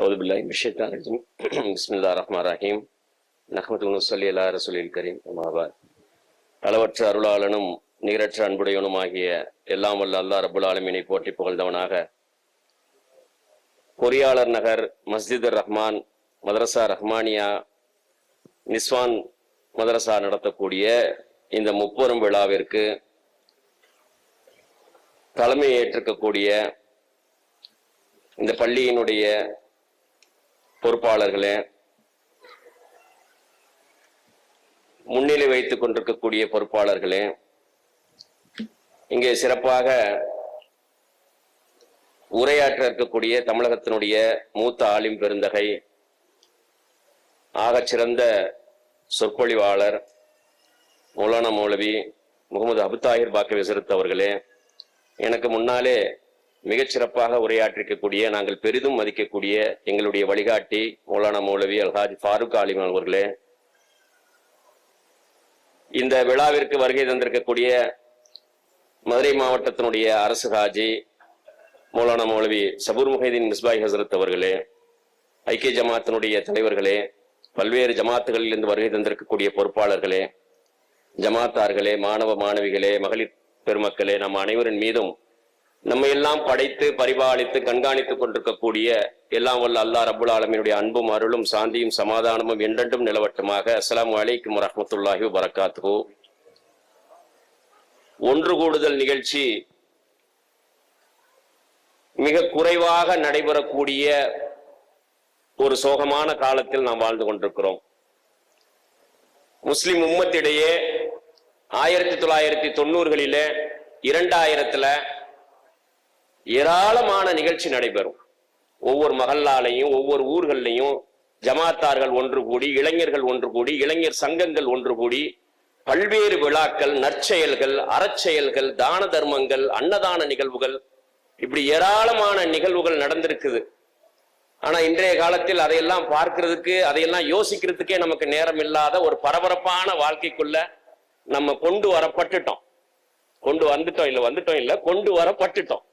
ரஹீம் அளவற்ற அருளாளனும் நிகரற்ற அன்புடையவனுமாகிய எல்லாம் வல்ல அல்லா ரபுல் ஆலமினை போற்றி புகழ்ந்தவனாக. பொறியாளர் நகர் மஸ்ஜிது ரஹ்மான் மதரசா ரஹ்மானியா நிஸ்வான் மதரசா நடத்தக்கூடிய இந்த முப்பெரும் விழாவிற்கு தலைமை ஏற்றிருக்கக்கூடிய இந்த பள்ளியினுடைய பொறுப்பாளர்களே முன்னிலை வைத்துக் கொண்டிருக்கக்கூடிய பொறுப்பாளர்களே இங்கே சிறப்பாக உரையாற்ற இருக்கக்கூடிய தமிழகத்தினுடைய மூத்த ஆளும் பெருந்தகை ஆகச்சிறந்த சொற்பொழிவாளர் மௌலானா மௌலவி முகமது அபுதாஹிர் பாக்கவி சிறுத் அவர்களே எனக்கு முன்னாலே மிகச்சிறப்பாக உரையாற்றிருக்கக்கூடிய நாங்கள் பெரிதும் மதிக்கக்கூடிய எங்களுடைய வழிகாட்டி மௌலானா மௌலவி அல்ஹாஜ் ஃபாரூக் ஆலிம் அவர்களே. இந்த விழாவிற்கு வருகை தந்திருக்கக்கூடிய மதுரை மாவட்டத்தினுடைய அரசு ஹாஜி மௌலானா மௌலவி சபூர் முஹைதீன் மிஸ்பாய் ஹசரத் அவர்களே ஐக்கிய ஜமாத்தினுடைய தலைவர்களே பல்வேறு ஜமாத்துகளில் இருந்து வருகை தந்திருக்கக்கூடிய பொறுப்பாளர்களே ஜமாத்தார்களே மாணவ மாணவிகளே மகளிர் பெருமக்களே நம் அனைவரின் மீதும் நம்ம எல்லாம் படைத்து பரிபாலித்து கண்காணித்துக் கொண்டிருக்கக்கூடிய எல்லாம் வல்ல அல்லாஹ் ரபுல் ஆலமினுடைய அன்பும் அருளும் சாந்தியும் சமாதானமும் என்றென்றும் நிலவட்டமாக. அஸ்லாம் அலைக்கும் வரமத்துல்லாஹி வரகாத்து ஒன்று கூடுதல் நிகழ்ச்சி. மிக குறைவாக நடைபெறக்கூடிய ஒரு சோகமான காலத்தில் நாம் வாழ்ந்து கொண்டிருக்கிறோம். முஸ்லிம் உம்மத்திடையே ஆயிரத்தி தொள்ளாயிரத்தி தொண்ணூறுகளிலே இரண்டாயிரத்துல ஏராளமான நிகழ்ச்சி நடைபெறும். ஒவ்வொரு மகல்லாலையும் ஒவ்வொரு ஊர்கள்லையும் ஜமாத்தார்கள் ஒன்று கூடி இளைஞர்கள் ஒன்று கூடி இளைஞர் சங்கங்கள் ஒன்று கூடி பல்வேறு விழாக்கள் நற்செயல்கள் அறச்செயல்கள் தான தர்மங்கள் அன்னதான நிகழ்வுகள். இப்படி ஏராளமான நிகழ்வுகள் நடந்திருக்குது. ஆனா இன்றைய காலத்தில் அதையெல்லாம் பார்க்கறதுக்கு அதையெல்லாம் யோசிக்கிறதுக்கே நமக்கு நேரம் இல்லாத ஒரு பரபரப்பான வாழ்க்கைக்குள்ள நம்ம கொண்டு வரப்பட்டுட்டோம். கொண்டு வந்துட்டோம் இல்ல வந்துட்டோம் இல்ல கொண்டு வரப்பட்டுட்டோம்.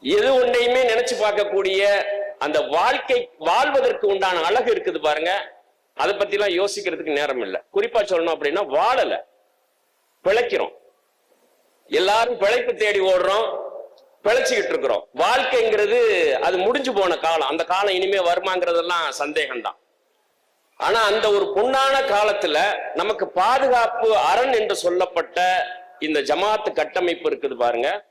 எது ஒன்றையுமே நினைச்சு பார்க்கக்கூடிய அந்த வாழ்க்கை வாழ்வதற்கு உண்டான அழகு இருக்குது பாருங்க. அதை பத்தி எல்லாம் யோசிக்கிறதுக்கு நேரம் இல்லை. குறிப்பா சொல்லணும் அப்படின்னா வாழல. பிழைக்கிறோம். எல்லாரும் பிழைப்பு தேடி ஓடுறோம். பிழைச்சுக்கிட்டு இருக்கிறோம். வாழ்க்கைங்கிறது அது முடிஞ்சு போன காலம். அந்த காலம் இனிமே வருமாங்கிறதெல்லாம் சந்தேகம்தான். ஆனா அந்த ஒரு பொன்னான காலத்துல நமக்கு பாதுகாப்பு அரண் என்று சொல்லப்பட்ட இந்த ஜமாத்து கட்டமைப்பு இருக்குது பாருங்க.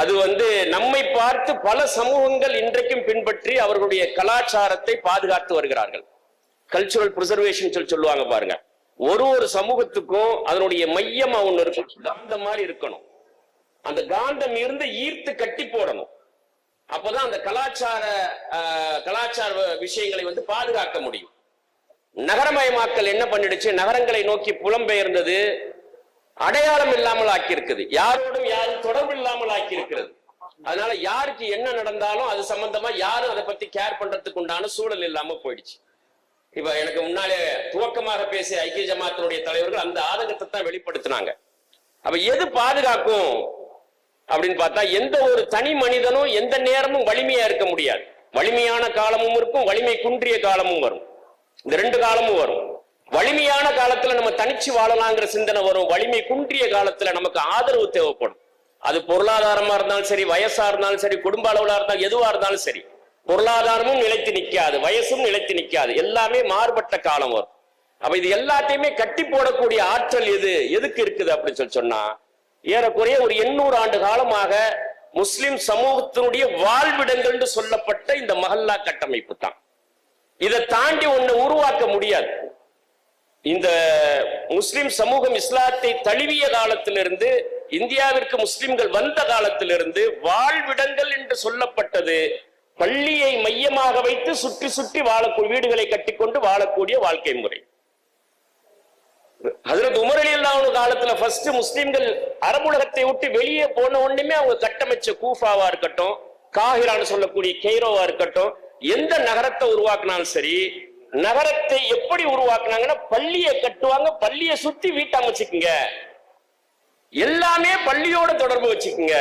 அது வந்து நம்மை பார்த்து பல சமூகங்கள் இன்றைக்கும் பின்பற்றி அவர்களுடைய கலாச்சாரத்தை பாதுகாத்து வருகிறார்கள். கல்ச்சுரல் ப்ரிசர்வேஷன் சொல்லி சொல்லுவாங்க பாருங்க. ஒரு ஒரு சமூகத்துக்கும் அதனுடைய மையம் ஒன்று இருக்கும். காந்தம் மாதிரி இருக்கணும். அந்த காந்தம் இருந்து ஈர்த்து கட்டி போடணும். அப்பதான் அந்த கலாச்சார கலாச்சார விஷயங்களை வந்து பாதுகாக்க முடியும். நகரமயமாக்கல் என்ன பண்ணிடுச்சு? நகரங்களை நோக்கி புலம்பெயர்ந்தது அடையாளம் இல்லாமல் ஆக்கியிருக்குது. யாரோடும் யாரும் தொடர்பு இல்லாமல் ஆக்கியிருக்கிறது. அதனால யாருக்கு என்ன நடந்தாலும் அது சம்பந்தமா யாரும் அதை பத்தி கேர் பண்றதுக்கு உண்டான சூழல் இல்லாம போயிடுச்சு. இப்ப எனக்கு முன்னாலே துவக்கமாக பேசிய ஐக்கிய ஜமாத்தினுடைய தலைவர்கள் அந்த ஆதங்கத்தை தான் வெளிப்படுத்தினாங்க. அப்ப எது பாதுகாக்கும் அப்படின்னு பார்த்தா எந்த ஒரு தனி மனிதனும் எந்த நேரமும் வலிமையா இருக்க முடியாது. வலிமையான காலமும் இருக்கும் வலிமை குன்றிய காலமும் வரும். இந்த ரெண்டு காலமும் வரும். வலிமையான காலத்துல நம்ம தனிச்சு வாழலாங்கிற சிந்தனை வரும். வலிமை குன்றிய காலத்துல நமக்கு ஆதரவு தேவைப்படும். அது பொருளாதாரமா இருந்தாலும் சரி வயசா இருந்தாலும் சரி குடும்ப அளவுல இருந்தாலும் எதுவா இருந்தாலும் சரி பொருளாதாரமும் நிலைத்து நிக்காது வயசும் நிலைத்து நிக்காது. எல்லாமே மாறுபட்ட காலம் வரும். அப்ப இது எல்லாத்தையுமே கட்டி போடக்கூடிய ஆற்றல் எது? எதுக்கு இருக்குது அப்படின்னு சொல்லி சொன்னா ஏறக்குறைய ஒரு எண்ணூறு ஆண்டு காலமாக முஸ்லிம் சமூகத்தினுடைய வாழ்விடங்கள் சொல்லப்பட்ட இந்த மஹல்லா கட்டமைப்பு தான். இதை தாண்டி ஒண்ணு உருவாக்க முடியாது. இந்த முஸ்லிம் சமூகம் இஸ்லாத்தை தழுவிய காலத்திலிருந்து இந்தியாவிற்கு முஸ்லிம்கள் வந்த காலத்திலிருந்து வாழ்விடங்கள் என்று சொல்லப்பட்டது. பள்ளியை மையமாக வைத்து சுற்றி சுற்றி வாழக்கூடிய வீடுகளை கட்டிக்கொண்டு வாழக்கூடிய வாழ்க்கை முறை. ஹசரத் உமர் அலி அல்லாஹ் காலத்துல ஃபர்ஸ்ட் முஸ்லிம்கள் அரபுலகத்தை விட்டு வெளியே போன உடனே அவங்க கட்டமைச்ச கூஃபாவா இருக்கட்டும் காஹிரான்னு சொல்லக்கூடிய கெய்ரோவா இருக்கட்டும் எந்த நகரத்தை உருவாக்குனாலும் சரி நகரத்தை எப்படி உருவாக்குனாங்கன்னா பள்ளியை கட்டுவாங்க பள்ளியை சுத்தி வீட்டை அமைச்சுக்குங்க. எல்லாமே பள்ளியோட தொடர்பு வச்சுக்குங்க.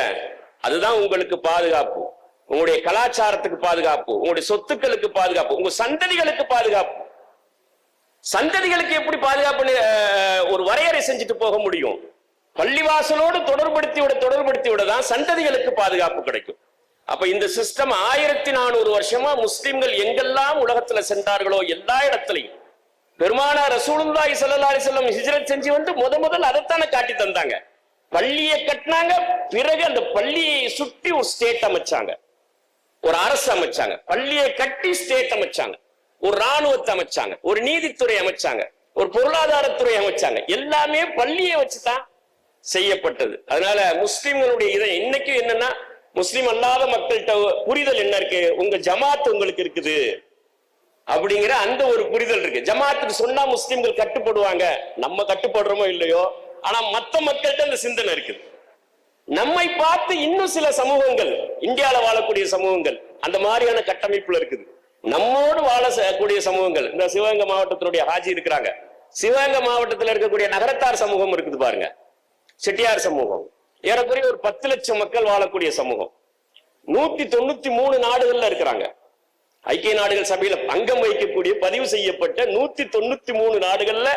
அதுதான் உங்களுக்கு பாதுகாப்பு. உங்களுடைய கலாச்சாரத்துக்கு பாதுகாப்பு. உங்களுடைய சொத்துக்களுக்கு பாதுகாப்பு. உங்க சந்ததிகளுக்கு பாதுகாப்பு. சந்ததிகளுக்கு எப்படி பாதுகாப்பு ஒரு வரையறை செஞ்சுட்டு போக முடியும். பள்ளிவாசலோடு தொடர்படுத்தி விட தொடர்படுத்தி விட தான் சந்ததிகளுக்கு பாதுகாப்பு கிடைக்கும். அப்ப இந்த சிஸ்டம் ஆயிரத்தி நானூறு வருஷமா முஸ்லிம்கள் எங்கெல்லாம் உலகத்துல சென்றார்களோ எல்லா இடத்துலையும் பெருமானா ரசூலுல்லாய் சல்லா செல்லம் ஹிஜ்ரத் செஞ்சு வந்து முத முதல் அதைத்தானே காட்டி தந்தாங்க. பள்ளியை கட்டினாங்க பிறகு அந்த பள்ளியை சுற்றி ஒரு ஸ்டேட் அமைச்சாங்க. ஒரு அரசு அமைச்சாங்க. பள்ளியை கட்டி ஸ்டேட் அமைச்சாங்க. ஒரு ராணுவத்தை அமைச்சாங்க. ஒரு நீதித்துறை அமைச்சாங்க. ஒரு பொருளாதாரத்துறை அமைச்சாங்க. எல்லாமே பள்ளியை வச்சுதான் செய்யப்பட்டது. அதனால முஸ்லிம்களுடைய இதை இன்னைக்கு என்னன்னா முஸ்லீம் அல்லாத மக்கள்கிட்ட புரிதல் என்ன இருக்கு? உங்க ஜமாத் உங்களுக்கு இருக்குது. அப்படிங்கிற அந்த ஒரு புரிதல் இருக்கு. ஜமாத்துக்கு சொன்னா முஸ்லீம்கள் கட்டுப்படுவாங்க. நம்ம கட்டுப்படுறோமோ இல்லையோ? ஆனா மத்த மக்கள்கிட்ட அந்த சிந்தனை இருக்குது. நம்மை பார்த்து இன்னும் சில சமூகங்கள் இந்தியால வாழக்கூடிய சமூகங்கள் அந்த மாதிரியான கட்டமைப்புல இருக்குது. நம்மோடு வாழ கூடிய சமூகங்கள் இந்த சிவகங்கை மாவட்டத்தினுடைய ஹாஜி இருக்கிறாங்க. சிவகங்கை மாவட்டத்தில் இருக்கக்கூடிய நகரத்தார் சமூகம் இருக்குது பாருங்க. செட்டியார் சமூகம். ஏறக்குறைய ஒரு பத்து லட்சம் மக்கள் வாழக்கூடிய சமூகம். நூத்தி தொண்ணூத்தி மூணு நாடுகள்ல இருக்கிறாங்க. ஐக்கிய நாடுகள் சபையில அங்கம் வகிக்கக்கூடிய பதிவு செய்யப்பட்ட நூத்தி தொண்ணூத்தி மூணு நாடுகள்ல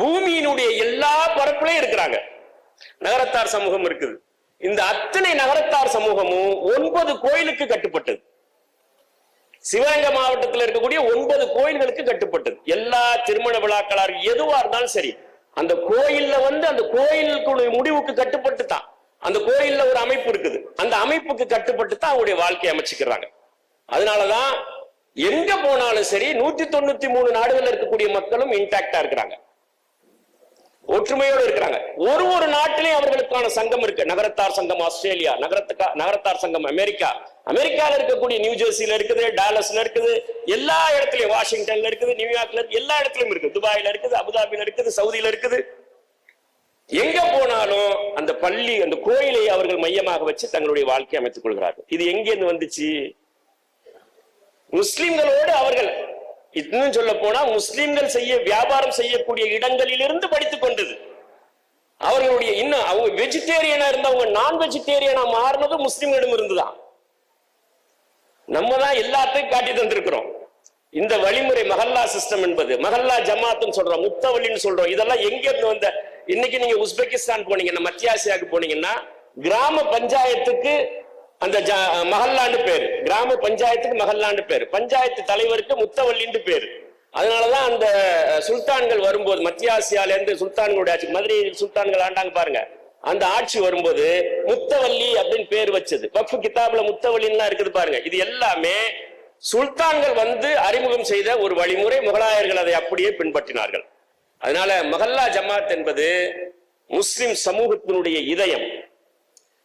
பூமியினுடைய எல்லா பரப்புலையும் இருக்கிறாங்க. நகரத்தார் சமூகம் இருக்குது. இந்த அத்தனை நகரத்தார் சமூகமும் ஒன்பது கோயிலுக்கு கட்டுப்பட்டது. சிவகங்கை மாவட்டத்தில் இருக்கக்கூடிய ஒன்பது கோயில்களுக்கு கட்டுப்பட்டது. எல்லா திருமண விழாக்களாக எதுவா இருந்தாலும் சரி அந்த கோயில்ல வந்து அந்த கோயிலுக்குடைய முடிவுக்கு கட்டுப்பட்டு தான் அந்த கோயில்ல ஒரு அமைப்பு இருக்குது. அந்த அமைப்புக்கு கட்டுப்பட்டு தான் அவங்களுடைய வாழ்க்கையை அமைச்சுக்கிறாங்க. அதனாலதான் எங்க போனாலும் சரி நூத்தி தொண்ணூத்தி மூணு நாடுகள் இருக்கக்கூடிய மக்களும் இன்டாக்டா இருக்கிறாங்க. ஒற்றுமையோடு இருக்கிறாங்க. ஒரு ஒரு நாட்டிலையும் அவர்களுக்கான சங்கம் இருக்கு. நகரத்தார் சங்கம் ஆஸ்திரேலியா நகரத்துக்கா நகரத்தார் சங்கம் அமெரிக்கா. அமெரிக்கால இருக்கக்கூடிய நியூ ஜெர்சில இருக்குது டாலஸ்ல இருக்குது எல்லா இடத்துலயும் வாஷிங்டன்ல இருக்குது நியூயார்க்ல இருக்கு எல்லா இடத்துலயும் இருக்குது. துபாயில இருக்குது அபுதாபியில இருக்குது சவுதியில இருக்குது. எங்க போனாலும் அந்த பள்ளி அந்த கோயிலை அவர்கள் மையமாக வச்சு தங்களுடைய வாழ்க்கையை அமைத்துக் கொள்கிறார்கள். இது எங்கிருந்து வந்துச்சு? முஸ்லிம்களோடு அவர்கள் இன்னும் சொல்ல போனா முஸ்லிம்கள் செய்ய வியாபாரம் செய்யக்கூடிய இடங்களிலிருந்து படித்துக் கொண்டது. அவர்களுடைய இன்னும் அவங்க வெஜிடேரியனா இருந்தவங்க நான் வெஜிடேரியனா மாறினது முஸ்லிம்களிடம் இருந்துதான். நம்ம தான் எல்லாத்தையும் காட்டி தந்திருக்கிறோம். இந்த வழிமுறை மஹல்லா சிஸ்டம் என்பது மஹல்லா ஜமாத்துன்னு சொல்றோம் முத்தவழின்னு சொல்றோம் இதெல்லாம் எங்க இருந்து வந்த இன்னைக்கு நீங்க உஸ்பெகிஸ்தான் போனீங்கன்னா மத்திய ஆசியாவுக்கு போனீங்கன்னா கிராம பஞ்சாயத்துக்கு அந்த மகல்லாண்டு பேரு. கிராம பஞ்சாயத்துக்கு மகல்லாண்டு பேரு. பஞ்சாயத்து தலைவருக்கு முத்தவல்லின்னு பேரு. அதனாலதான் அந்த சுல்தான்கள் வரும்போது மத்திய ஆசியால இருந்து சுல்தான்களுடைய ஆட்சி மதுரை சுல்தான்கள் ஆண்டாங்க பாருங்க. அந்த ஆட்சி வரும்போது முத்தவல்லி அப்படின்னு பேர் வச்சது. வக்ஃபு கிதாப்ல முத்தவல்லின்லாம் இருக்குது பாருங்க. இது எல்லாமே சுல்தான்கள் வந்து அறிமுகம் செய்த ஒரு வழிமுறை முகலாயர்கள் அதை அப்படியே பின்பற்றினார்கள். அதனால மஹல்லா ஜமாத் என்பது முஸ்லிம் சமூகத்தினுடைய இதயம்.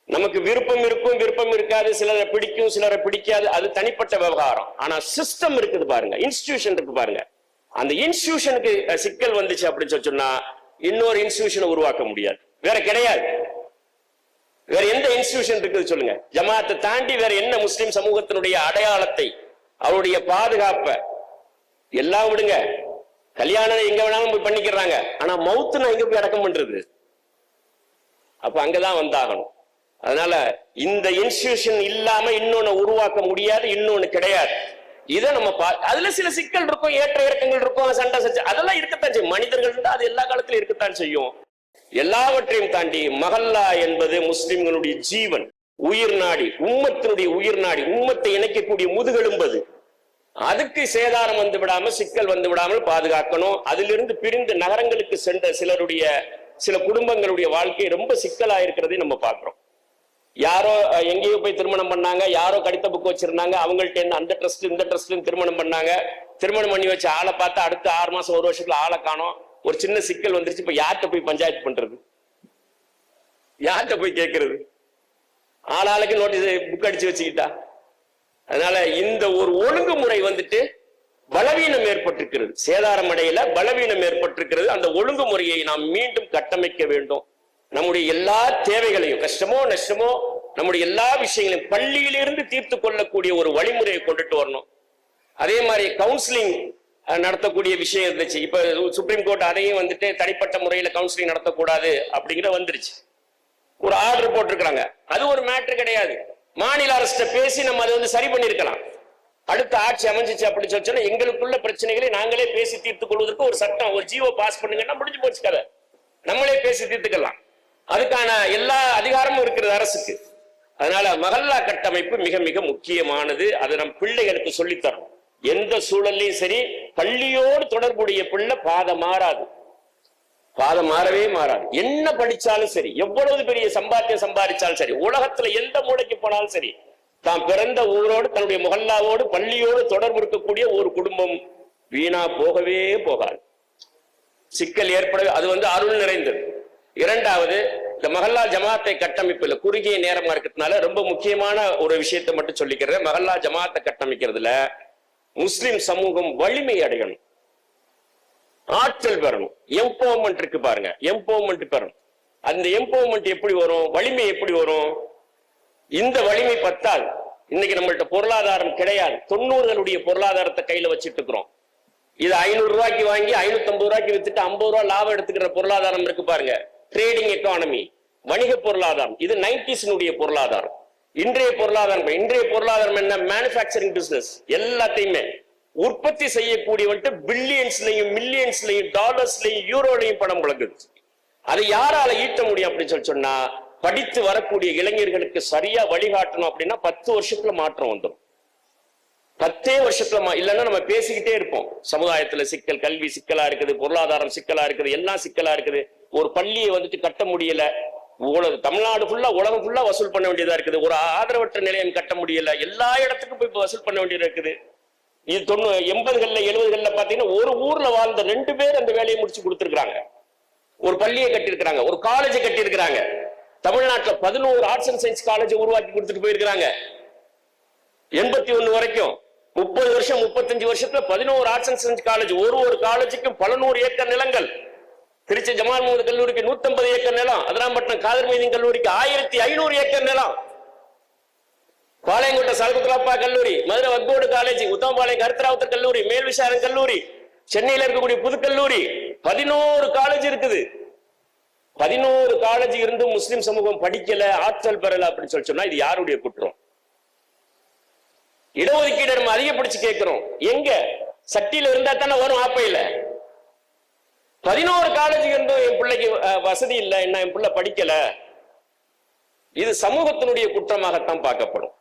நமக்கு விருப்பம் இருக்கும் விருப்பம் இருக்காது சிலரை பிடிக்கும் சிலரை பிடிக்காது அது தனிப்பட்ட விவகாரம். ஆனா சிஸ்டம் இருக்குது பாருங்க இன்ஸ்டிடியூஷன் இருக்கு பாருங்க. அந்த இன்ஸ்டிடியூஷனுக்கு சிக்கல் வந்துச்சு அப்படின்னு சொல்லி சொன்னா இன்னொரு இன்ஸ்டிடியூஷனை உருவாக்க முடியாது. வேற கிடையாது. வேற எந்த இன்ஸ்டிடியூஷன் இருக்குது சொல்லுங்க. ஜமாத்தை தாண்டி வேற என்ன முஸ்லிம் சமூகத்தினுடைய அடையாளத்தை அவருடைய பாதுகாப்பை எல்லாம் விடுங்க. கல்யாணம் எங்க வேணாலும் போய் பண்ணிக்கிறாங்க. ஆனா மவுத்துனா எங்க போய் அடக்கம் பண்றது? அப்ப அங்கதான் வந்தாகணும். அதனால இந்த இன்ஸ்டியூஷன் இல்லாம இன்னொன்னு உருவாக்க முடியாது இன்னொன்னு கிடையாது. இதை நம்ம பா அதுல சில சிக்கல் இருக்கும் ஏற்ற இறக்கங்கள் இருக்கும் சண்டை சச்சு அதெல்லாம் இருக்கத்தான் செய்யும். மனிதர்கள் இருந்தால் அது எல்லா காலத்திலும் இருக்கத்தான் செய்யும். எல்லாவற்றையும் தாண்டி மஹல்லா என்பது முஸ்லிம்களுடைய ஜீவன். உயிர் நாடி உம்மத்தினுடைய உயிர் நாடி உம்மத்தை இணைக்கக்கூடிய முதுகெலும்பது அதுக்கு சேதாரம் வந்து விடாம சிக்கல் வந்து விடாமல் பாதுகாக்கணும். அதிலிருந்து பிரிந்து நகரங்களுக்கு சென்ற சிலருடைய சில குடும்பங்களுடைய வாழ்க்கை ரொம்ப சிக்கலா இருக்கிறதை நம்ம பார்க்குறோம். யாரோ எங்கேயோ போய் திருமணம் பண்ணாங்க யாரோ கடித்த புக்கு வச்சிருந்தாங்க அவங்கள்ட்ட இருந்து அந்த ட்ரஸ்ட் இந்த ட்ரஸ்ட் திருமணம் பண்ணாங்க. திருமணம் பண்ணி வச்சு ஆளை பார்த்து அடுத்த ஆறு மாசம் ஒரு வருஷத்துல ஆளை காணோம். ஒரு சின்ன சிக்கல் வந்துருச்சு இப்ப யார்கிட்ட போய் பஞ்சாயத்து பண்றது? யார்கிட்ட போய் கேட்கறது ஆளாளுக்கு நோட்டீஸ் புக் அடிச்சு வச்சுக்கிட்டா? அதனால இந்த ஒரு ஒழுங்குமுறை வந்துட்டு பலவீனம் ஏற்பட்டிருக்கிறது. சேதாரம் அடையில பலவீனம் ஏற்பட்டிருக்கிறது. அந்த ஒழுங்குமுறையை நாம் மீண்டும் கட்டமைக்க வேண்டும். நம்முடைய எல்லா தேவைகளையும் கஷ்டமோ நஷ்டமோ நம்முடைய எல்லா விஷயங்களையும் பள்ளியிலிருந்து தீர்த்து கொள்ளக்கூடிய ஒரு வழிமுறையை கொண்டுட்டு வரணும். அதே மாதிரி கவுன்சிலிங் நடத்தக்கூடிய விஷயம் இருந்துச்சு. இப்ப சுப்ரீம் கோர்ட் அதையும் வந்துட்டு தனிப்பட்ட முறையில கவுன்சிலிங் நடத்தக்கூடாது அப்படிங்கிற வந்துருச்சு. ஒரு ஆர்டர் போட்டிருக்கிறாங்க. அது ஒரு மேட்ரு கிடையாது. மாநில அரசு பேசி நம்ம அதை வந்து சரி பண்ணிருக்கலாம் அடுத்த ஆட்சி அமைஞ்சிச்சு அப்படின்னு சொல்லி சொன்னா எங்களுக்குள்ள பிரச்சனைகளை நாங்களே பேசி தீர்த்துக் கொள்வதற்கு ஒரு சட்டம் ஒரு ஜீவோ பாஸ் பண்ணுங்கன்னா முடிஞ்சு போச்சு கதை. நம்மளே பேசி தீர்த்துக்கலாம். அதுக்கான எல்லா அதிகாரமும் இருக்கிறது அரசுக்கு. அதனால மகல்லா கட்டமைப்பு மிக மிக முக்கியமானது. அதை நம் பிள்ளைகளுக்கு சொல்லித்தரணும் எந்த சூழல்லையும் சரி பள்ளியோடு தொடர்புடைய பிள்ளை பாதை மாறாது. பாதம் மாறவே மாறாது. என்ன படிச்சாலும் சரி எவ்வளவு பெரிய சம்பாத்தியம் சம்பாதிச்சாலும் சரி உலகத்துல எந்த மூலைக்கு போனாலும் சரி தான் பிறந்த ஊரோடு தன்னுடைய முகல்லாவோடு பள்ளியோடு தொடர்பு இருக்கக்கூடிய ஒரு குடும்பம் வீணா போகவே போகாது. சிக்கல் ஏற்பட அது வந்து அருள் நிறைந்தது. இரண்டாவது இந்த மகல்லா ஜமாத்தை கட்டமைப்புல குறுகிய நேரமா இருக்கிறதுனால ரொம்ப முக்கியமான ஒரு விஷயத்தை மட்டும் சொல்லிக்கிறேன். மஹல்லா ஜமாத்தை கட்டமைக்கிறதுல முஸ்லிம் சமூகம் வலிமை அடையணும். ஆற்றல் பெறணும். எம்பவர்மெண்ட் இருக்கு பாருங்க. எம்பவர்மெண்ட் பெறணும். அந்த எம்பவர்மெண்ட் எப்படி வரும்? வலிமை எப்படி வரும்? இந்த வலிமை பத்தால் இன்னைக்கு நம்மள்ட்ட பொருளாதாரம் கிடையாது. தொண்ணூறுகளுடைய பொருளாதாரத்தை கையில வச்சுட்டு இருக்கிறோம். இது ஐநூறு ரூபாய்க்கு வாங்கி ஐநூத்தி ஐம்பது ரூபாய்க்கு வித்துட்டு ஐம்பது ரூபாய் லாபம் எடுத்துக்கிற பொருளாதாரம் இருக்கு பாருங்க. ட்ரேடிங் எக்கானமி வணிக பொருளாதாரம். இது நைன்டிஸ்னுடைய பொருளாதாரம். இன்றைய பொருளாதாரம் இன்றைய பொருளாதாரம் என்ன? மேனுஃபேக்சரிங் பிசினஸ் எல்லாத்தையுமே. உற்பத்தி செய்யக்கூடியவன்ட்டு பில்லியன்ஸ்லையும் மில்லியன்ஸ்லையும் டாலர்ஸ்லையும் யூரோலையும் பணம் புழங்குது அதை யாரால ஈட்ட முடியும் அப்படின்னு சொல்லி சொன்னா படித்து வரக்கூடிய இளைஞர்களுக்கு சரியா வழிகாட்டணும் அப்படின்னா பத்து வருஷத்துல மாற்றம் வந்துடும் பத்தே வருஷத்துல இல்லைன்னா நம்ம பேசிக்கிட்டே இருப்போம். சமுதாயத்துல சிக்கல் கல்வி சிக்கலா இருக்குது பொருளாதாரம் சிக்கலா இருக்குது எல்லாம் சிக்கலா இருக்குது. ஒரு பள்ளியை வந்துட்டு கட்ட முடியல. உலக தமிழ்நாடு ஃபுல்லா உலகம் ஃபுல்லா வசூல் பண்ண வேண்டியதா இருக்குது. ஒரு ஆதரவற்ற நிலையம் கட்ட முடியல. எல்லா இடத்துக்கும் போய் வசூல் பண்ண வேண்டியது இருக்குது. இது தொண்ணூ எண்பதுகள்ல எழுபதுகள்ல பாத்தீங்கன்னா ஒரு ஊர்ல வாழ்ந்த ரெண்டு பேர் அந்த வேலையை முடிச்சு கொடுத்துருக்காங்க ஒரு பள்ளியை கட்டியிருக்கிறாங்க ஒரு காலேஜை கட்டியிருக்கிறாங்க. தமிழ்நாட்டில் பதினோரு ஆர்ட்ஸ் அண்ட் சயின்ஸ் காலேஜை உருவாக்கி கொடுத்துட்டு போயிருக்கிறாங்க. எண்பத்தி ஒண்ணு வரைக்கும் முப்பது வருஷம் முப்பத்தஞ்சு வருஷத்துல பதினோரு ஆர்ட்ஸ் அண்ட் சயின்ஸ் காலேஜ் ஒரு ஒரு காலேஜுக்கும் பல நூறு ஏக்கர் நிலங்கள். திருச்சி ஜமால் முகமது கல்லூரிக்கு 150 ஏக்கர் நிலம் அதிராம்பட்டினம் காதர் மைதீன் கல்லூரிக்கு ஆயிரத்தி ஐநூறு ஏக்கர் நிலம். பாளையங்கோட்டை சல்குத்லாப்பா கல்லூரி மதுரை வக்கோடு காலேஜ் உத்தமபாளையம் கருத்தராவுத்தர் கல்லூரி மேல் விசாரம் கல்லூரி சென்னையில இருக்கக்கூடிய புது கல்லூரி. பதினோரு காலேஜ் இருக்குது. பதினோரு காலேஜ் இருந்து முஸ்லிம் சமூகம் படிக்கல ஆற்றல் பெறல அப்படின்னு சொல்லி சொன்னா இது யாருடைய குற்றம்? இடஒதுக்கீடு நம்ம அதிகப்படுத்தி கேட்கிறோம். எங்க? சட்டியில இருந்தா தானே வரும் ஆப்பையில. பதினோரு காலேஜ் இருந்தும் என் பிள்ளைக்கு வசதி இல்லை என்ன என் பிள்ளை படிக்கல. இது சமூகத்தினுடைய குற்றமாகத்தான் பார்க்கப்படும்.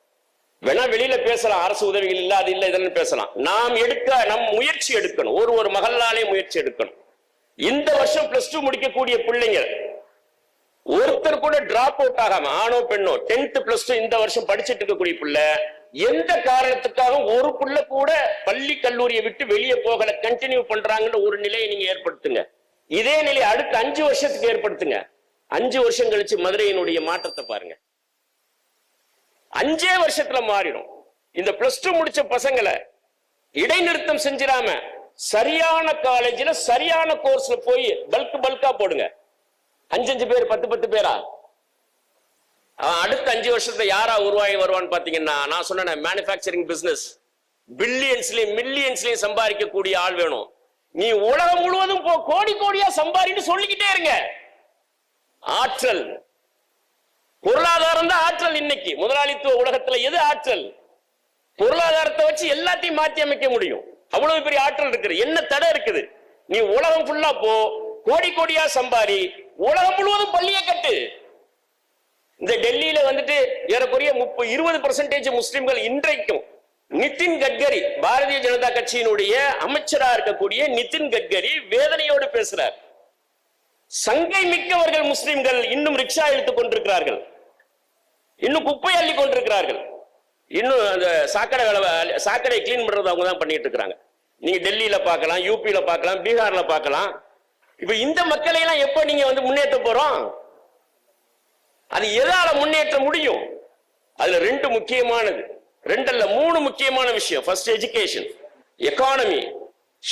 வேணா வெளியில பேசலாம் அரசு உதவிகள் இல்ல அது இல்ல இதெல்லாம் பேசலாம். நாம் எடுக்க நம் முயற்சி எடுக்கணும். ஒரு ஒரு மகளாலே முயற்சி எடுக்கணும். இந்த வருஷம் பிளஸ் டூ முடிக்கக்கூடிய பிள்ளைங்க ஒருத்தர் கூட டிராப் அவுட் ஆகாம ஆணோ பெண்ணோ டென்த் பிளஸ் டூ இந்த வருஷம் படிச்சிட்டு இருக்கக்கூடிய பிள்ளை எந்த காரணத்துக்காக ஒரு புள்ள கூட பள்ளி கல்லூரியை விட்டு வெளியே போகல கண்டினியூ பண்றாங்கன்னு ஒரு நிலையை நீங்க ஏற்படுத்துங்க. இதே நிலை அடுத்த அஞ்சு வருஷத்துக்கு ஏற்படுத்துங்க. அஞ்சு வருஷம் கழிச்சு மதுரையினுடைய மாற்றத்தை பாருங்க. அஞ்சே வருஷத்துல மாறிடும். இந்த பிளஸ் டூ முடிச்ச பசங்களை இடைநிறுத்தம் செஞ்சிடாம சரியான காலேஜில் சரியான கோர்ஸ்ல போய் பல்க் பல்கா போடுங்க. அஞ்சஞ்சு பேர் பத்து பத்து பேரா? அடுத்த அஞ்சு வருஷத்துல யாரா உருவாகி வருவான்னு பாத்தீங்கன்னா நான் சொன்னேன் மேனுஃபேக்சரிங் பிசினஸ் பில்லியன்ஸ்லயும் மில்லியன்ஸ்லயும் சம்பாதிக்கக்கூடிய ஆள் வேணும். நீ உலகம் முழுவதும் போ கோடி கோடியா சம்பாரின்னு சொல்லிக்கிட்டே இருங்க. ஆற்றல் பொருளாதாரம் தான் ஆற்றல் இன்னைக்கு. முதலாளித்துவ உலகத்துல எது ஆற்றல்? பொருளாதாரத்தை வச்சு எல்லாத்தையும் மாற்றி அமைக்க முடியும். அவ்வளவு பெரிய ஆற்றல் இருக்குது. என்ன தடை இருக்குது? நீ உலகம் ஃபுல்லா போ. கோடி கோடியா சம்பாரி. உலகம் முழுவதும் பள்ளியை கட்டு. இந்த டெல்லியில வந்துட்டு ஏறக்குறைய முப்பது இருபது பர்சன்டேஜ் முஸ்லிம்கள் இன்றைக்கும் நிதின் கட்கரி பாரதிய ஜனதா கட்சியினுடைய அமைச்சரா இருக்கக்கூடிய நிதின் கட்கரி வேதனையோடு பேசுறார். சங்கை மிக்கவர்கள் முஸ்லிம்கள் இன்னும் ரிக்ஷா இழுத்துக் கொண்டிருக்கிறார்கள். இன்னும் குப்பை அள்ளி கொண்டிருக்கிறார்கள். இன்னும் அந்த சாக்கடை வேலை சாக்கடை கிளீன் பண்றது அவங்க தான் பண்ணிட்டு இருக்கிறாங்க. நீங்க டெல்லியில பார்க்கலாம் யூபியில பார்க்கலாம் பீகார்ல பார்க்கலாம். இப்ப இந்த மக்களை எல்லாம் எப்ப நீங்க வந்து முன்னேற்ற போறோம்? அது எதால முன்னேற்ற முடியும்? அதுல ரெண்டு முக்கியமானது. ரெண்டல்ல மூணு முக்கியமான விஷயம். First education economy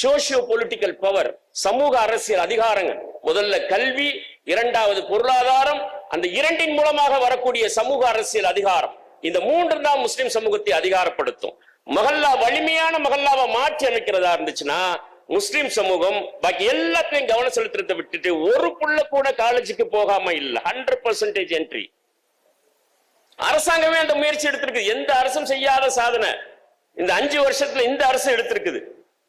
socio political power சமூக அரசியல் அதிகாரங்கள். முதல்ல கல்வி இரண்டாவது பொருளாதாரம் அந்த இரண்டின் மூலமாக வரக்கூடிய சமூக அரசியல் அதிகாரம் இந்த மூன்று தான் முஸ்லிம் சமூகத்தை அதிகாரப்படுத்தும். மகல்லா வலிமையான மகல்லாவை மாற்றி அமைக்கிறதா இருந்துச்சுன்னா முஸ்லிம் சமூகம் பாக்கி எல்லாத்தையும் கவனம் செலுத்துறதை விட்டுட்டு ஒரு புள்ள கூட காலேஜுக்கு போகாம இல்ல. ஹண்ட்ரட் பர்சன்டேஜ் என்ட்ரி அரசாங்கமே அந்த முயற்சி எடுத்திருக்கு எந்த அரசும் செய்யாத சாதனை. இந்த அஞ்சு வருஷத்துல இந்த அரசு எடுத்திருக்குது.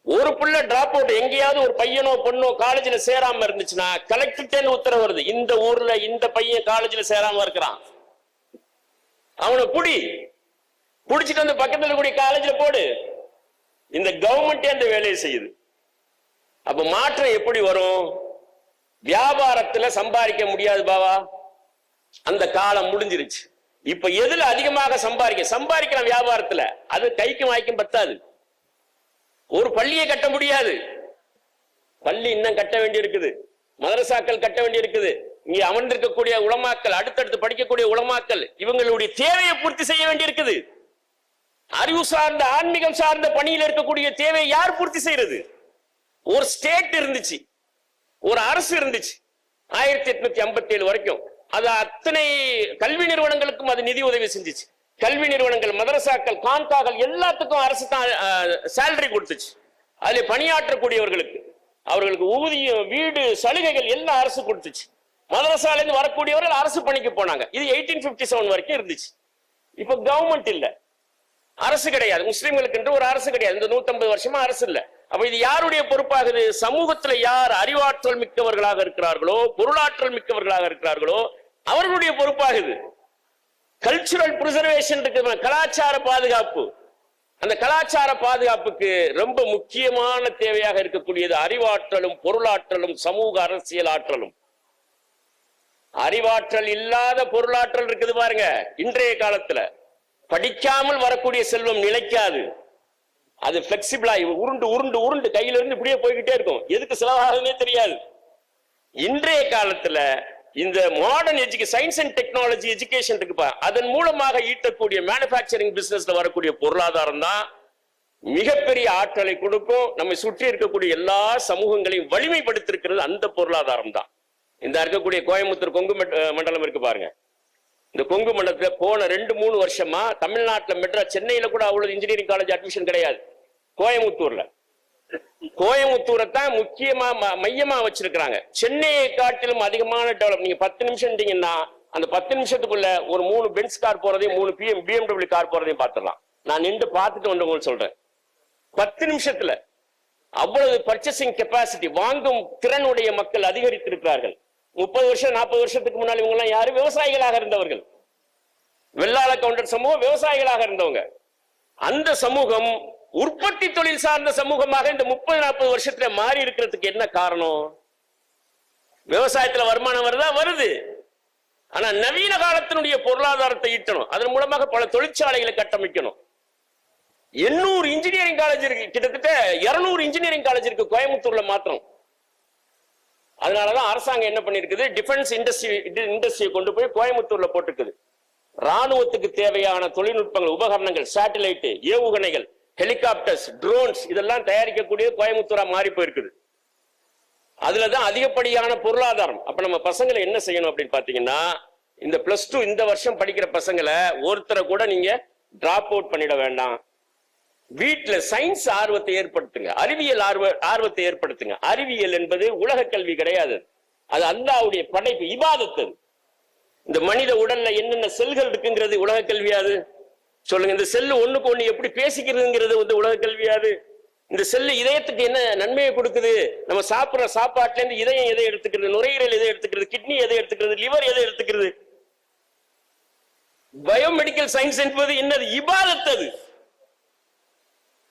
ஒரு புள்ள டிராப் அவுட் எங்கேயாவது ஒரு பையனோ பொண்ணோ காலேஜில் சேராம இருந்துச்சுன்னா கலெக்டர்டேன்னு உத்தரவு வருது. இந்த ஊர்ல இந்த பையன் காலேஜில் சேராம இருக்கிறான். அவனை புடி. புடிச்சிட்டு வந்து பக்கத்தில் கூடிய காலேஜில் போடு. இந்த கவர்மெண்டே அந்த வேலையை செய்யுது. அப்ப மாற்றம் எப்படி வரும்? வியாபாரத்துல சம்பாதிக்க முடியாது பாவா. அந்த காலம் முடிஞ்சிருச்சு. இப்ப எதுல அதிகமாக சம்பாதிக்க? சம்பாதிக்கலாம் வியாபாரத்துல. அது கைக்கும் வாய்க்கும் பத்தாது. ஒரு பள்ளியை கட்ட முடியாது. பள்ளி இன்னும் கட்ட வேண்டி இருக்குது மதரசாக்கள் கட்ட வேண்டி இருக்குது இங்கே அமர்ந்திருக்கக்கூடிய உளமாக்கல் அடுத்தடுத்து படிக்கக்கூடிய உளமாக்கல் இவங்களுடைய தேவையை பூர்த்தி செய்ய வேண்டி இருக்குது அறிவு சார்ந்த ஆன்மீகம் சார்ந்த பணியில் இருக்கக்கூடிய தேவையை யார் பூர்த்தி செய்யறது? ஒரு ஸ்டேட் இருந்துச்சு. ஒரு அரசு இருந்துச்சு. ஆயிரத்தி எட்நூத்தி ஐம்பத்தி ஏழு வரைக்கும். அது அத்தனை கல்வி நிறுவனங்களுக்கும் அது நிதி உதவி செஞ்சுச்சு. கல்வி நிறுவனங்கள் மதரசாக்கள் கான்காக்கள் எல்லாத்துக்கும் அரசு தான் சேலரி கொடுத்துச்சு. அதுல பணியாற்றக்கூடியவர்களுக்கு அவர்களுக்கு ஊதியம் வீடு சலுகைகள் எல்லாம் அரசு கொடுத்துச்சு. மதரசால இருந்து வரக்கூடியவர்கள் அரசு பணிக்கு போனாங்க. இது எயிட்டீன் பிப்டி செவன் வரைக்கும் இருந்துச்சு. இப்போ கவர்மெண்ட் இல்ல. அரசு கிடையாது. முஸ்லீம்களுக்கு என்று ஒரு அரசு கிடையாது. இந்த 150 வருஷமா அரசு இல்ல. அப்ப இது யாருடைய பொறுப்பாகுது சமூகத்துல யார் அறிவாற்றல் மிக்கவர்களாக இருக்கிறார்களோ பொருளாற்றல் மிக்கவர்களாக இருக்கிறார்களோ அவர்களுடைய பொறுப்பாகுது கல்ச்சுரல் பிரிசர்வேஷன் இருக்கு கலாச்சார பாதுகாப்பு. அந்த கலாச்சார பாதுகாப்புக்கு ரொம்ப முக்கியமான தேவையாக இருக்கக்கூடியது அறிவாற்றலும் பொருளாற்றலும் சமூக அரசியல் ஆற்றலும். அறிவாற்றல் இல்லாத பொருளாற்றல் இருக்குது பாருங்க இன்றைய காலத்துல. படிக்காமல் வரக்கூடிய செல்வம் நிலைக்காது. அது பிளெக்சிபிளா உருண்டு உருண்டு உருண்டு கையில இருந்து இப்படியே போய்கிட்டே இருக்கும். எதுக்கு செலவாகுதுன்னே தெரியாது. இன்றைய காலத்துல இந்த மாடர்ன் எஜுகே சயின்ஸ் அண்ட் டெக்னாலஜி எஜுகேஷன் இருக்குப்பா. அதன் மூலமாக ஈட்டக்கூடிய மேனுஃபேக்சரிங் பிசினஸ்ல வரக்கூடிய பொருளாதாரம் தான் மிகப்பெரிய ஆற்றலை கொடுக்கும். நம்மை சுற்றி இருக்கக்கூடிய எல்லா சமூகங்களையும் வலிமைப்படுத்திருக்கிறது அந்த பொருளாதாரம் தான். இந்த இருக்கக்கூடிய கோயம்புத்தூர் கொங்கு மண்டலம் இருக்கு பாருங்க. இந்த கொங்கு மண்டலத்துல போன ரெண்டு மூணு வருஷமா தமிழ்நாட்டில் மெட்ரா சென்னையில கூட அவ்வளவு இன்ஜினியரிங் காலேஜ் அட்மிஷன் கிடையாது. கோயம்புத்தூர்ல. கோயம்புத்தூரை தான் முக்கியமா ம- மையமா வச்சிருக்கிறாங்க. சென்னையை காட்டிலும் அதிகமான டெவலப் நீங்க பத்து நிமிஷம்ட்டீங்கன்னா அந்த பத்து நிமிஷத்துக்குள்ள ஒரு மூணு பென்ஸ் கார் போறதையும் மூணு பிஎம் பிஎம்டபிள்யூ கார் போறதையும் பார்த்துடலாம். நான் நின்று பார்த்துட்டு வந்து உங்களுக்கு சொல்றேன். பத்து நிமிஷத்துல அவ்வளவு பர்ச்சேசிங் கெப்பாசிட்டி வாங்கும் திறனுடைய மக்கள் அதிகரித்திருக்கிறார்கள். முப்பது வருஷம் நாற்பது வருஷத்துக்கு முன்னாடி இவங்க எல்லாம் யாரு? விவசாயிகளாக இருந்தவர்கள். வெள்ளாள கவுண்டர் சமூகம் விவசாயிகளாக இருந்தவங்க. அந்த சமூகம் உற்பத்தி தொழில் சார்ந்த சமூகமாக இந்த முப்பது நாற்பது வருஷத்துல மாறி இருக்கிறதுக்கு என்ன காரணம்? விவசாயத்துல வருமானம் வருதா? வருது. ஆனா நவீன காலத்தினுடைய பொருளாதாரத்தை ஈட்டணும். அதன் மூலமாக பல தொழிற்சாலைகளை கட்டமைக்கணும். எண்ணூறு இன்ஜினியரிங் காலேஜ் இருக்கு. கிட்டத்தட்ட இருநூறு இன்ஜினியரிங் காலேஜ் இருக்கு. கோயம்புத்தூர்ல மாத்திரம். அதனாலதான் அரசாங்கம் என்ன பண்ணிருக்குது? டிஃபென்ஸ் இண்டஸ்ட்ரி இண்டஸ்ட்ரியை கொண்டு போய் கோயம்புத்தூர்ல போட்டுருக்குது. ராணுவத்துக்கு தேவையான தொழில்நுட்பங்கள் உபகரணங்கள் சேட்டலைட் ஏவுகணைகள் ஹெலிகாப்டர்ஸ் ட்ரோன்ஸ் இதெல்லாம் தயாரிக்கக்கூடிய கோயம்புத்தூரா மாறி போயிருக்குது. அதுலதான் அதிகப்படியான பொருளாதாரம். அப்ப நம்ம பசங்களை என்ன செய்யணும் அப்படின்னு பாத்தீங்கன்னா இந்த பிளஸ் டூ இந்த வருஷம் படிக்கிற பசங்களை ஒருத்தரை கூட நீங்க டிராப் அவுட் பண்ணிட வேண்டாம். வீட்டுல சயின்ஸ் ஆர்வத்தை ஏற்படுத்துங்க. அறிவியல் ஆர்வ ஆர்வத்தை ஏற்படுத்துங்க. அறிவியல் என்பது உலக கல்வி கிடையாது. அது அல்லாவுடைய படைப்பு இபாதத்து. இந்த மனித உடல்ல என்னென்ன செல்கள் இருக்குங்கிறது உலக கல்வியாது சொல்லுங்க இந்த செல்லு ஒண்ணுக்கு ஒண்ணு எப்படி பேசிக்கிறதுங்கிறது வந்து உலக கல்வியாது இந்த செல்லு இதயத்துக்கு என்ன நன்மையை கொடுக்குது? நம்ம சாப்பிடுற சாப்பாட்டுல இருந்து இதயம் எதை எடுத்துக்கிறது? நுரையீரல் எதை எடுத்துக்கிறது? கிட்னி எதை எடுத்துக்கிறது? லிவர் எதை எடுத்துக்கிறது? பயோமெடிக்கல் சயின்ஸ் என்பது என்னது? இபாதத்தது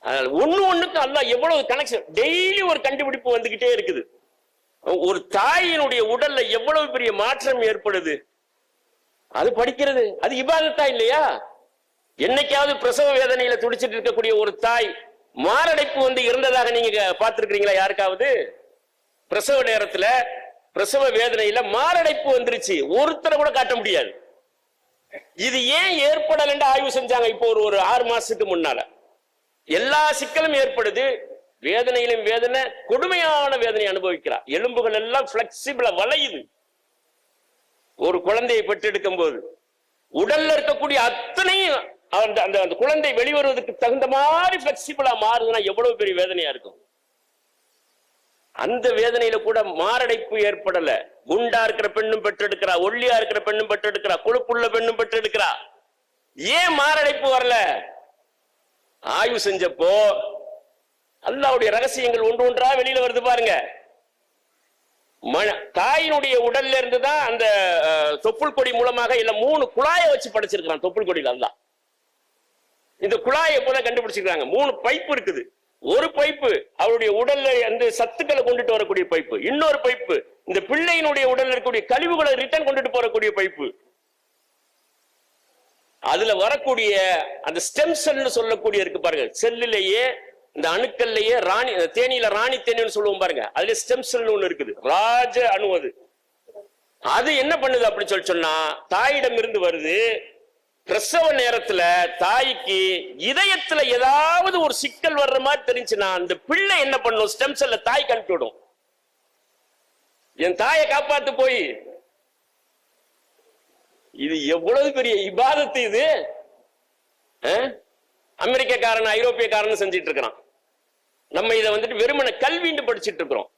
அதனால ஒண்ணு ஒண்ணுக்கு அல்ல எவ்வளவு கனெக்ஷன் டெய்லி ஒரு கண்டுபிடிப்பு வந்துகிட்டே இருக்குது. ஒரு தாயினுடைய உடல்ல எவ்வளவு பெரிய மாற்றம் ஏற்படுது? அது படிக்கிறது. அது இபாதத்தா இல்லையா? என்னைக்காவது பிரசவ வேதனையில துடிச்சிட்டு இருக்கக்கூடிய ஒரு தாய் மாரடைப்பு வந்து இருந்ததாக நீங்க பார்த்திருக்கிறீங்களா யாருக்காவது? பிரசவ நேரத்துல பிரசவ வேதனையில மாரடைப்பு வந்துருச்சு. ஒருத்தரை கூட காட்ட முடியாது. இது ஏன் ஏற்படலன்னு ஆய்வு செஞ்சாங்க இப்போ ஒரு ஒரு ஆறு மாசத்துக்கு முன்னால. எல்லா சிக்கலும் ஏற்படுது. வேதனையிலும் வேதனை கொடுமையான வேதனை அனுபவிக்கிறார் எலும்புகள் எல்லாம் பிளெக்சிபிளா வளையுது. ஒரு குழந்தையை பெற்றெடுக்கும் போது உடல்ல இருக்கக்கூடிய அத்தனையும் அந்த அந்த அந்த குழந்தை வெளிவருவதற்கு தகுந்த மாதிரி பிளெக்சிபிளா மாறுதுன்னா எவ்வளவு பெரிய வேதனையா இருக்கும்? அந்த வேதனையில கூட மாரடைப்பு ஏற்படல. குண்டா இருக்கிற பெண்ணும் பெற்றெடுக்கிறா ஒல்லியா இருக்கிற பெண்ணும் பெற்றெடுக்கிறா கொழுப்புள்ள பெண்ணும் பெற்றெடுக்கிறா. ஏன் மாரடைப்பு வரல? ஆய்வு செஞ்சப்போ அல்லாவுடைய ரகசியங்கள் ஒன்று ஒன்றா வெளியில வருது பாருங்க. தாயினுடைய உடல்ல இருந்து தான் அந்த தொப்புள் கொடி மூலமாக இல்ல மூணு குழாயை வச்சு படைச்சிருக்கிறான் தொப்புள் கொடியில அல்லாஹ். இந்த குழாயை போல கண்டுபிடிச்சிருக்காங்க. மூணு பைப்பு இருக்குது. ஒரு பைப்பு அவருடைய உடல்ல அந்த சத்துக்களை கொண்டுட்டு வரக்கூடிய பைப்பு. இன்னொரு பைப்பு இந்த பிள்ளையினுடைய உடல்ல இருக்கக்கூடிய கழிவுகளை ரிட்டர்ன் கொண்டுட்டு போறக்கூடிய பைப்பு. அதுல வரக்கூடிய அந்த ஸ்டெம் செல்னு சொல்லக்கூடிய இருக்கு பாருங்க. செல்லிலேயே இந்த அணுக்கள்லயே ராணி தேனியில ராணி தேனின்னு சொல்லுவோம் பாருங்க. அதுல ஸ்டெம் செல் ஒண்ணு இருக்குது. ராஜ அணு அது. அது என்ன பண்ணுது அப்படின்னு சொல்லி சொன்னா தாயிடம் இருந்து வருது. பிரசவ நேரத்துல தாய்க்கு இதயத்துல ஏதாவது ஒரு சிக்கல் வர்ற மாதிரி தெரிஞ்சுன்னா அந்த பிள்ளை என்ன பண்ணும்? ஸ்டெம் செல்ல தாய் கண்டுவிடும் என் தாயை காப்பாத்து போய். இது எவ்வளவு பெரிய இபாதத்து இது? அஹ்? அமெரிக்கக்காரன் ஐரோப்பியக்காரன் செஞ்சிட்டு இருக்கிறான். நம்ம இதை வந்துட்டு வெறுமனை கல்வின்னு படிச்சிட்டு இருக்கிறோம்.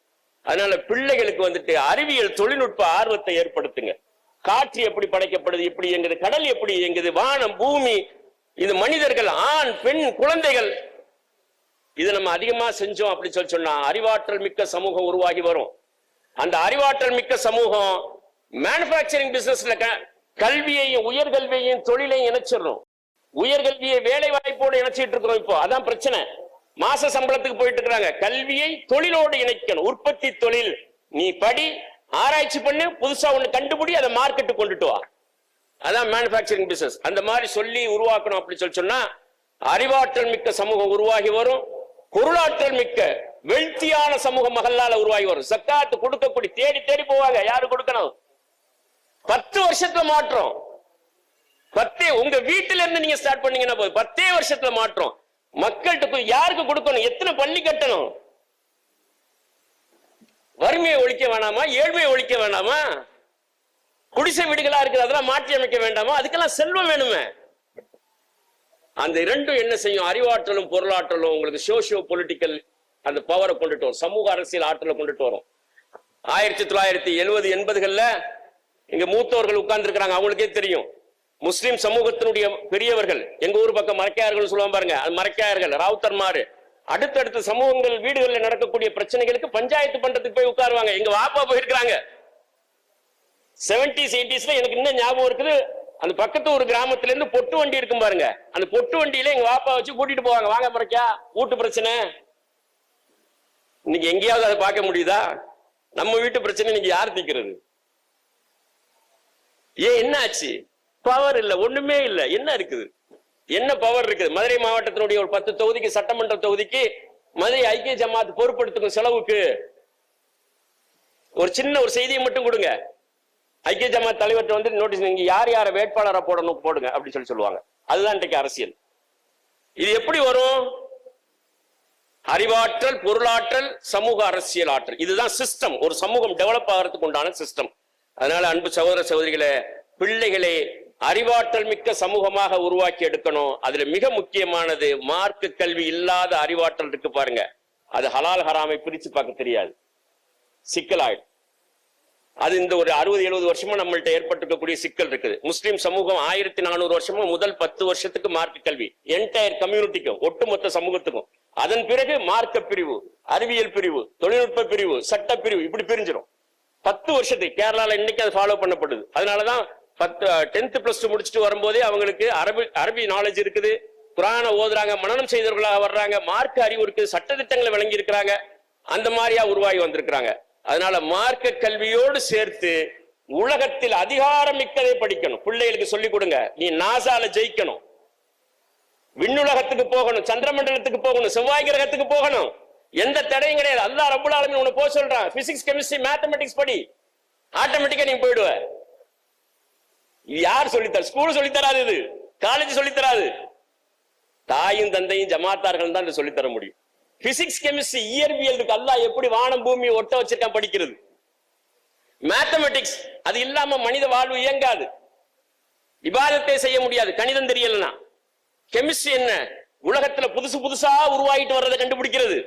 அதனால பிள்ளைகளுக்கு வந்துட்டு அறிவியல் தொழில்நுட்ப ஆர்வத்தை ஏற்படுத்துங்க. காற்று எப்படி படைக்கப்படுது எப்படி இயங்குது கடல் எப்படி இயங்குது வானம் பூமி இது மனிதர்கள் ஆண் பெண் குழந்தைகள். இது நம்ம அதிகமா செஞ்சோம் அப்படின்னு சொல்லி சொன்னா அறிவாற்றல் மிக்க சமூகம் உருவாகி வரும். அந்த அறிவாற்றல் மிக்க சமூகம் மேனுபேக்சரிங் பிசினஸ்ல கல்வியையும் உயர்கல்வியையும் தொழிலையும் இணைச்சிடணும். உயர்கல்வியை வேலை வாய்ப்போடு இணைச்சிட்டு இருக்கிறோம் இப்போ. அதான் பிரச்சனை. மாச சம்பளத்துக்கு போயிட்டு இருக்கிறாங்க. கல்வியை தொழிலோடு இணைக்கணும். உற்பத்தி தொழில். நீ படி ஆராய்ச்சி பண்ணு புதுசா ஒண்ணு கண்டுபிடி அதை மார்க்கெட்டு கொண்டுட்டு வா. அதான் மேனுபேக்சரிங் பிசினஸ் அந்த மாதிரி சொல்லி உருவாக்கணும் அப்படி சொல்லி சொன்னா அறிவாற்றல் மிக்க சமூகம் உருவாகி வரும். பொருளாற்றல் மிக்க வெல்த்தியான சமூகம் மகளால உருவாகி வரும். சக்காத்து கொடுக்கக்கூடிய தேடி தேடி போவாங்க. யாரு கொடுக்கணும்? பத்து வருஷத்துல மாற்றம். பத்தே உங்க வீட்டுல இருந்து நீங்க ஸ்டார்ட் பண்ணீங்கன்னா போதும். பத்தே வருஷத்துல மாற்றம். மக்கள்கிட்ட போய் யாருக்கு கொடுக்கணும்? எத்தனை பள்ளி கட்டணும்? வறுமையை ஒழிக்க வேணாமா? ஏழ்மையை ஒழிக்க வேணாமா? குடிசை வீடுகளா இருக்கிற அதெல்லாம் மாற்றி அமைக்க வேண்டாமா? அதுக்கெல்லாம் செல்வம் வேணுமே. அந்த இரண்டும் என்ன செய்யும்? அறிவாற்றலும் பொருளாற்றலும் உங்களுக்கு சோசியோ பொலிட்டிக்கல் அந்த பவரை கொண்டுட்டு வரும். சமூக அரசியல் ஆற்றலை கொண்டுட்டு வரும். ஆயிரத்தி தொள்ளாயிரத்தி எழுபது எண்பதுகள்ல இங்க மூத்தவர்கள் உட்கார்ந்து இருக்கிறாங்க அவங்களுக்கே தெரியும். முஸ்லிம் சமூகத்தினுடைய பெரியவர்கள் எங்க ஊர் பக்கம் மறைக்காயர்கள் சொல்லுவாங்க பாருங்க. அது மறைக்காயர்கள் ராவுத்தர்மாரு. அடுத்தடுத்த சமூகங்கள் வீடுகளில் நடக்கக்கூடிய பிரச்சனைகளுக்கு பஞ்சாயத்து பண்றதுக்கு போய் உட்காருவாங்க. எங்க வாப்பா போயிருக்கிறாங்க. செவன்டிஸ் எயிட்டிஸ்ல எனக்கு இன்னும் ஞாபகம் இருக்குது. அந்த பக்கத்து ஒரு கிராமத்துல இருந்து பொட்டு வண்டி இருக்கும் பாருங்க. அந்த பொட்டு வண்டியில எங்க வாப்பா வச்சு கூட்டிட்டு போவாங்க. வாங்க மறைக்கா வீட்டு பிரச்சனை. இன்னைக்கு எங்கேயாவது அதை பார்க்க முடியுதா? நம்ம வீட்டு பிரச்சனை இன்னைக்கு யார் தீக்கிறது ஏன் என்ன ஆச்சு பவர் இல்ல ஒண்ணுமே இல்ல. என்ன இருக்குது? என்ன பவர் இருக்குது? மதுரை மாவட்டத்தினுடைய ஒரு பத்து தொகுதிக்கு சட்டமன்ற தொகுதிக்கு மதுரை ஐக்கிய ஜமாத் பொறுப்படுத்துக்கும் செலவுக்கு ஒரு சின்ன ஒரு செய்தியை மட்டும் கொடுங்க. ஐக்கிய ஜமாத் தலைவர்கிட்ட வந்து நோட்டீஸ் நீங்க யார் யார வேட்பாளரை போடணும் போடுங்க அப்படின்னு சொல்லி சொல்லுவாங்க. அதுதான் இன்றைக்கு அரசியல். இது எப்படி வரும்? அறிவாற்றல் பொருளாற்றல் சமூக அரசியல் ஆற்றல். இதுதான் சிஸ்டம் ஒரு சமூகம் டெவலப் ஆகிறதுக்கு உண்டான சிஸ்டம் அதனால அன்பு சகோதர சகோதரிகளை பிள்ளைகளை அறிவாற்றல் மிக்க சமூகமாக உருவாக்கி எடுக்கணும். அதுல மிக முக்கியமானது மார்க்க கல்வி இல்லாத அறிவாற்றல் இருக்கு பாருங்க. அது ஹலால் ஹராமை பிரிச்சு பார்க்க தெரியாது. சிக்கலாயிடும் அது இந்த ஒரு அறுபது எழுபது வருஷமா நம்மள்ட்ட ஏற்பட்டிருக்கக்கூடிய சிக்கல் இருக்குது. முஸ்லீம் சமூகம் ஆயிரத்தி நானூறு வருஷமா முதல் பத்து வருஷத்துக்கு மார்க்க கல்வி. என்டையர் கம்யூனிட்டிக்கும் ஒட்டுமொத்த சமூகத்துக்கும். அதன் பிறகு மார்க்க பிரிவு அறிவியல் பிரிவு தொழில்நுட்ப பிரிவு சட்ட பிரிவு இப்படி பிரிஞ்சிடும் பத்து வருஷத்துக்கு கேரளால இன்னைக்கு அது ஃபாலோ பண்ணப்படுது. அதனாலதான் பத்து டென்த் பிளஸ் டூ முடிச்சுட்டு வரும்போதே அவங்களுக்கு அரபி அரபி நாலேஜ் இருக்குது. குரான ஓதுறாங்க மனநம் செய்தவர்களாக வர்றாங்க மார்க்க அறிவு இருக்குது சட்ட திட்டங்களை விளங்கி இருக்கிறாங்க அந்த மாதிரியா உருவாகி வந்திருக்கிறாங்க. அதனால மார்க்க கல்வியோடு சேர்த்து உலகத்தில் அதிகாரம் மிக்கதை படிக்கணும். பிள்ளைகளுக்கு சொல்லிக் கொடுங்க நீ நாசால ஜெயிக்கணும். விண்ணுலகத்துக்கு போகணும் சந்திரமண்டலத்துக்கு போகணும் செவ்வாய் கிரகத்துக்கு போகணும். எந்த தடையும் கிடையாது. அல்லா ரப்புல் ஆலமின் உன்னை போக சொல்றான். பிசிக்ஸ் கெமிஸ்ட்ரி மேத்தமெட்டிக்ஸ் படி. ஆட்டோமேட்டிக்கா நீங்க போயிடுவேன் இது யார் சொல்லித்தர ஸ்கூல் சொல்லித்தராது இது. காலேஜ் சொல்லித்தராது. தாயும் தந்தையும் ஜமாத்தார்கள் தான் சொல்லித்தர முடியும். பிசிக்ஸ் கெமிஸ்ட்ரி இயற்பியல் இருக்கு. எப்படி வானம் பூமி ஒட்ட வச்சிருக்கான் படிக்கிறது. மேத்தமெட்டிக்ஸ் அது இல்லாம மனித வாழ்வு இயங்காது. விவாதத்தை செய்ய முடியாது. கணிதம் தெரியலனா கெமிஸ்ட்ரி என்ன? உலகத்துல புதுசு புதுசா உருவாகிட்டு வர்றதை கண்டுபிடிக்கிறது.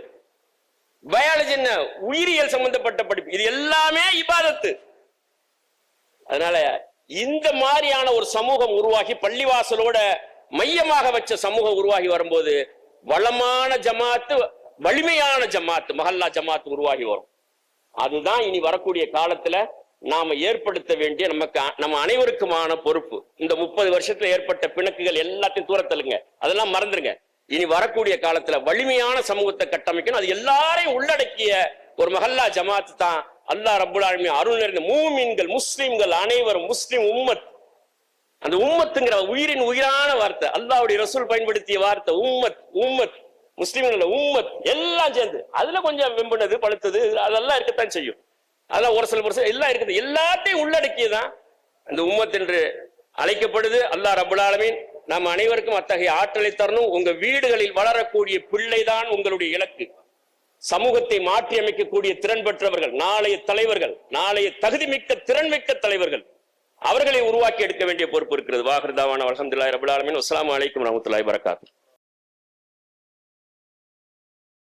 பயாலஜி என்ன? உயிரியல் சம்பந்தப்பட்ட படிப்பு. இது எல்லாமே இபாதத்து. அதனால இந்த மாதிரியான ஒரு சமூகம் உருவாகி பள்ளிவாசலோட மையமாக வச்ச சமூகம் உருவாகி வரும்போது வளமான ஜமாத்து வலிமையான ஜமாத்து மஹல்லா ஜமாத்து உருவாகி வரும். அதுதான் இனி வரக்கூடிய காலத்துல நாம ஏற்படுத்த வேண்டிய நமக்கு நம்ம அனைவருக்குமான பொறுப்பு. இந்த முப்பது வருஷத்துல ஏற்பட்ட பிணக்குகள் எல்லாத்தையும் தூரத்தலுங்க அதெல்லாம் மறந்துருங்க. இனி வரக்கூடிய காலத்துல வலிமையான சமூகத்தை கட்டமைக்கணும். அது எல்லாரையும் உள்ளடக்கிய ஒரு மஹல்லா ஜமாத்து தான் அல்லாஹ் ரபுல் ஆலமீன் அருள் நிறைந்த மூமின்கள் முஸ்லிம்கள் அனைவரும் முஸ்லிம் உம்மத். அந்த உம்மத்துங்கிற உயிரின் உயிரான வார்த்தை அல்லாவுடைய ரசூல் பயன்படுத்திய வார்த்தை உம்மத் உம்மத். முஸ்லிம்கள் உம்மத் எல்லாம் சேர்ந்து. அதுல கொஞ்சம் வெம்புனது பழுத்தது அதெல்லாம் இருக்கத்தான் செய்யும். அதெல்லாம் ஒரு சில ஒரு சில எல்லாம் இருக்குது. எல்லாத்தையும் உள்ளடக்கியதான் அந்த உம்மத் என்று அழைக்கப்படுது. அல்லாஹ் ரபுல் ஆலமீன் நாம் அனைவருக்கும் அத்தகைய ஆற்றலை தரணும். உங்க வீடுகளில் வளரக்கூடிய பிள்ளைதான் உங்களுடைய இலக்கு. சமூகத்தை மாற்றி அமைக்கக்கூடிய திறன் பெற்றவர்கள் நாளைய தலைவர்கள் நாளைய தகுதிமிக்க திறன்மிக்க தலைவர்கள் அவர்களை உருவாக்கி எடுக்க வேண்டிய பொறுப்பு இருக்கிறது. வாகர்தாவான அலமதுல்லாஹி ரபுல் ஆலமீன். அஸ்லாம் அலைக்கும் வரஹ்மத்துல்லாஹி வரகாத்து